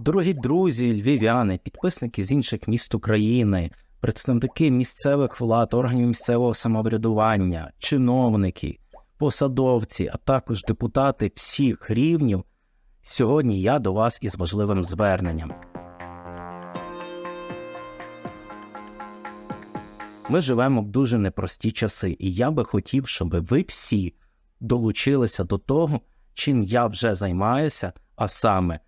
Дорогі друзі, львів'яни, підписники з інших міст України, представники місцевих влад, органів місцевого самоврядування, чиновники, посадовці, а також депутати всіх рівнів. Сьогодні я до вас із важливим зверненням. Ми живемо в дуже непрості часи, і я би хотів, щоб ви всі долучилися до того, чим я вже займаюся, а саме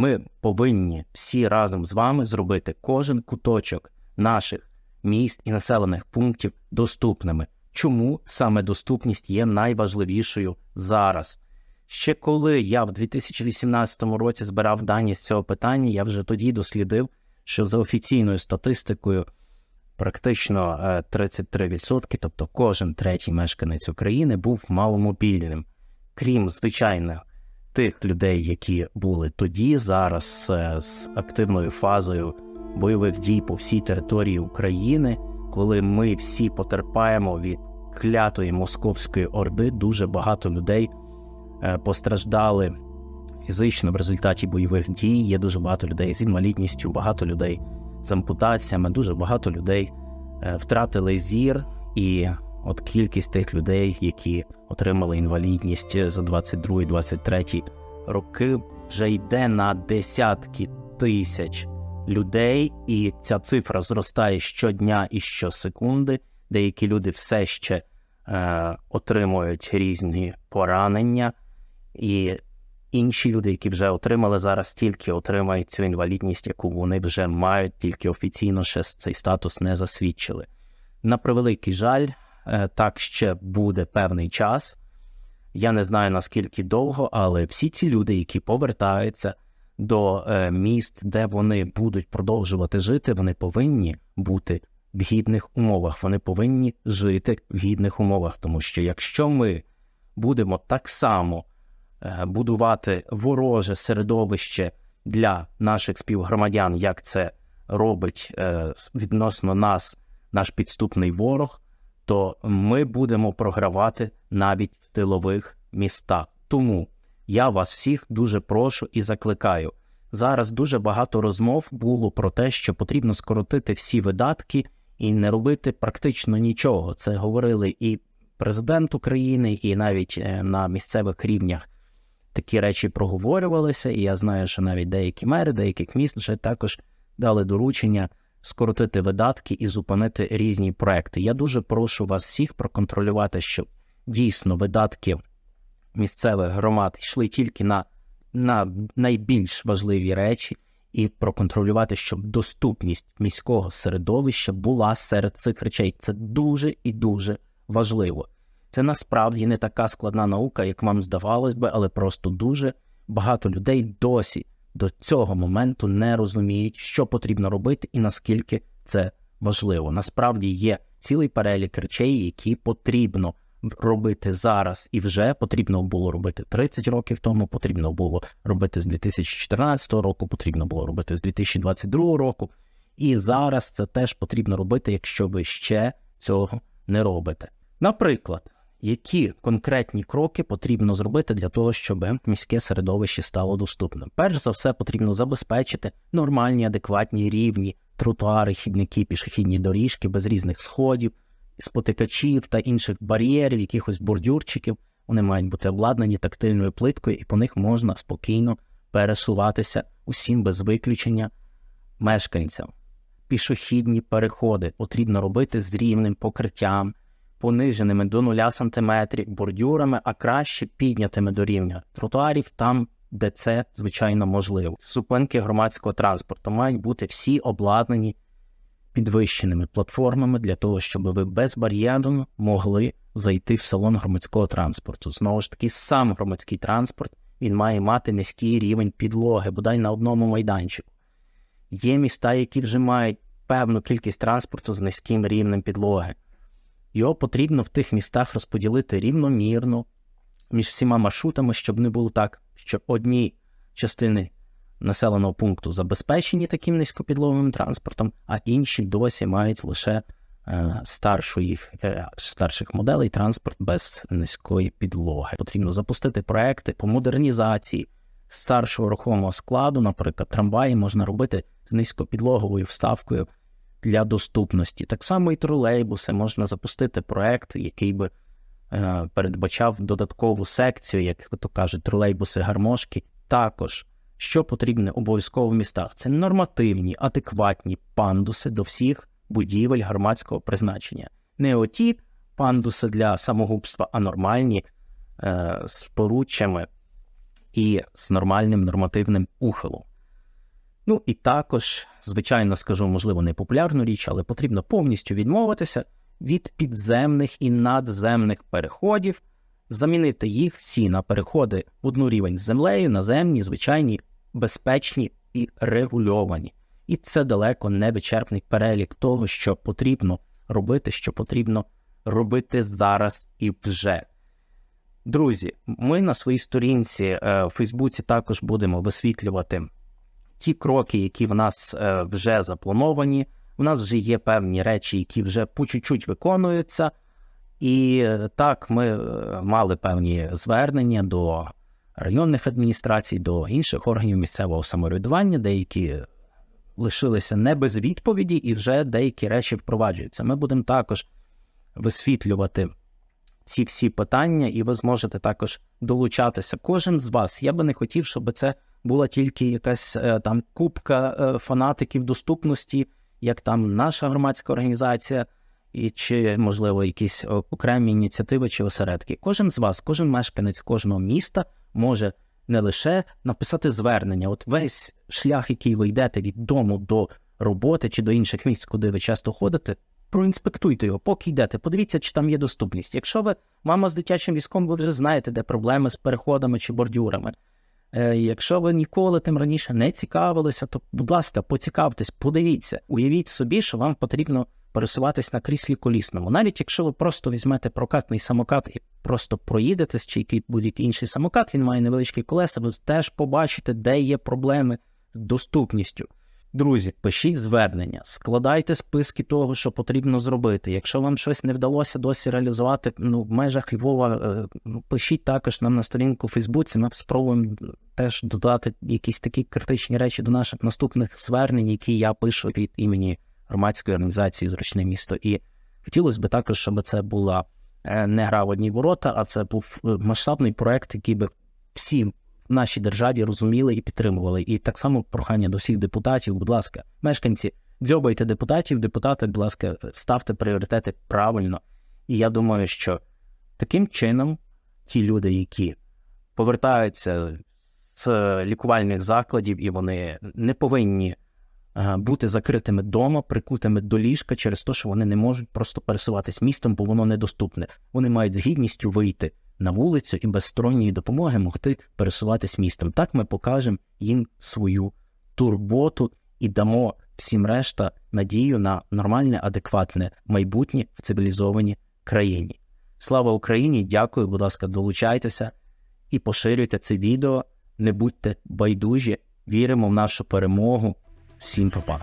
ми повинні всі разом з вами зробити кожен куточок наших міст і населених пунктів доступними. Чому саме доступність є найважливішою зараз? Ще коли я в 2018 році збирав дані з цього питання, я вже тоді дослідив, що за офіційною статистикою практично е, 33%, тобто кожен третій мешканець України був маломобільним. Крім звичайно тих людей, які були тоді, зараз е, з активною фазою бойових дій по всій території України, коли ми всі потерпаємо від клятої московської орди, дуже багато людей е, постраждали фізично в результаті бойових дій. Є дуже багато людей з інвалідністю, багато людей з ампутаціями, дуже багато людей е, втратили зір, і от кількість тих людей, які отримали інвалідність за 22-23 роки, вже йде на десятки тисяч людей, і ця цифра зростає щодня і щосекунди. Деякі люди все ще е, отримують різні поранення, і інші люди, які вже отримали зараз, тільки отримають цю інвалідність, яку вони вже мають, тільки офіційно ще цей статус не засвідчили. На превеликий жаль, так ще буде певний час. Я не знаю наскільки довго, але всі ці люди, які повертаються до е, міст, де вони будуть продовжувати жити, вони повинні бути в гідних умовах. Вони повинні жити в гідних умовах, тому що якщо ми будемо так само е, будувати вороже середовище для наших співгромадян, як це робить е, відносно нас наш підступний ворог, то ми будемо програвати навіть в тилових містах. Тому я вас всіх дуже прошу і закликаю. Зараз дуже багато розмов було про те, що потрібно скоротити всі видатки і не робити практично нічого. Це говорили і президент України, і навіть е, на місцевих рівнях такі речі проговорювалися. І я знаю, що навіть деякі мери, деяких міст вже також дали доручення скоротити видатки і зупинити різні проекти. Я дуже прошу вас всіх проконтролювати, щоб дійсно видатки місцевих громад йшли тільки на, на найбільш важливі речі, і проконтролювати, щоб доступність міського середовища була серед цих речей. Це дуже і дуже важливо. Це насправді не така складна наука, як вам здавалось би, але просто дуже багато людей досі до цього моменту не розуміють, що потрібно робити і наскільки це важливо. Насправді є цілий перелік речей, які потрібно робити зараз, і вже потрібно було робити 30 років тому. Потрібно було робити з 2014 року, потрібно було робити з 2022 року. І зараз це теж потрібно робити, якщо ви ще цього не робите. Наприклад, які конкретні кроки потрібно зробити для того, щоб міське середовище стало доступним? Перш за все, потрібно забезпечити нормальні, адекватні рівні тротуари, хідники, пішохідні доріжки без різних сходів, спотикачів та інших бар'єрів, якихось бордюрчиків. Вони мають бути обладнані тактильною плиткою, і по них можна спокійно пересуватися усім без виключення мешканцям. Пішохідні переходи потрібно робити з рівним покриттям, пониженими до 0 см, бордюрами, а краще піднятими до рівня тротуарів там, де це звичайно можливо. Зупинки громадського транспорту мають бути всі обладнані підвищеними платформами для того, щоб ви безбар'єрно могли зайти в салон громадського транспорту. Знову ж таки, сам громадський транспорт він має мати низький рівень підлоги, бодай на одному майданчику. Є міста, які вже мають певну кількість транспорту з низьким рівнем підлоги. Його потрібно в тих містах розподілити рівномірно між всіма маршрутами, щоб не було так, що одні частини населеного пункту забезпечені таким низькопідловим транспортом, а інші досі мають лише е, старшої, е, старших моделей транспорт без низької підлоги. Потрібно запустити проекти по модернізації старшого рухомого складу, наприклад, трамваї можна робити з низькопідлоговою вставкою для доступності. Так само і тролейбуси можна запустити проект, який би е, передбачав додаткову секцію, як то кажуть, тролейбуси гармошки. Також що потрібне обов'язково в містах, це нормативні, адекватні пандуси до всіх будівель громадського призначення. Не оті пандуси для самогубства, а нормальні е, з поруччями і з нормальним нормативним ухилом. Ну і також, звичайно, скажу, можливо, не популярну річ, але потрібно повністю відмовитися від підземних і надземних переходів, замінити їх всі на переходи в одну рівень з землею, наземні, звичайні, безпечні і регульовані. І це далеко не вичерпний перелік того, що потрібно робити, що потрібно робити зараз і вже. Друзі, ми на своїй сторінці е, в Фейсбуці також будемо висвітлювати ті кроки, які в нас е, вже заплановані. У нас вже є певні речі, які вже по чуть-чуть виконуються. І е, так, ми е, мали певні звернення до районних адміністрацій, до інших органів місцевого самоврядування, деякі лишилися не без відповіді, і вже деякі речі впроваджуються. Ми будемо також висвітлювати ці всі питання, і ви зможете також долучатися. Кожен з вас. Я би не хотів, щоб це була тільки якась е, там купка е, фанатиків доступності, як там наша громадська організація, і чи, можливо, якісь е, окремі ініціативи чи осередки. Кожен з вас, кожен мешканець кожного міста може не лише написати звернення, от весь шлях, який ви йдете від дому до роботи чи до інших місць, куди ви часто ходите, проінспектуйте його, поки йдете, подивіться, чи там є доступність. Якщо ви мама з дитячим візком, ви вже знаєте, де проблеми з переходами чи бордюрами. Е, якщо ви ніколи тим раніше не цікавилися, то, будь ласка, поцікавтесь, подивіться, уявіть собі, що вам потрібно пересуватись на кріслі колісному. Навіть якщо ви просто візьмете прокатний самокат і просто проїдетесь, чи який будь-який інший самокат, він має невеличкі колеса, ви теж побачите, де є проблеми з доступністю. Друзі, пишіть звернення, складайте списки того, що потрібно зробити. Якщо вам щось не вдалося досі реалізувати ну, в межах Львова, е, ну, пишіть також нам на сторінку у Фейсбуці. Ми спробуємо теж додати якісь такі критичні речі до наших наступних звернень, які я пишу від імені громадської організації Зручне місто. І хотілося б також, щоб це була е, не гра в одні ворота, а це був е, масштабний проект, який би всі нашій державі розуміли і підтримували. І так само прохання до всіх депутатів, будь ласка, мешканці, дзьобайте депутатів, депутати, будь ласка, ставте пріоритети правильно. І я думаю, що таким чином ті люди, які повертаються з лікувальних закладів, і вони не повинні е, бути закритими вдома, прикутими до ліжка через те, що вони не можуть просто пересуватись містом, бо воно недоступне. Вони мають з гідністю вийти на вулицю і без сторонньої допомоги могти пересуватись містом. Так ми покажемо їм свою турботу і дамо всім решта надію на нормальне, адекватне майбутнє в цивілізованій країні. Слава Україні! Дякую, будь ласка, долучайтеся і поширюйте це відео. Не будьте байдужі, віримо в нашу перемогу. Всім па-па.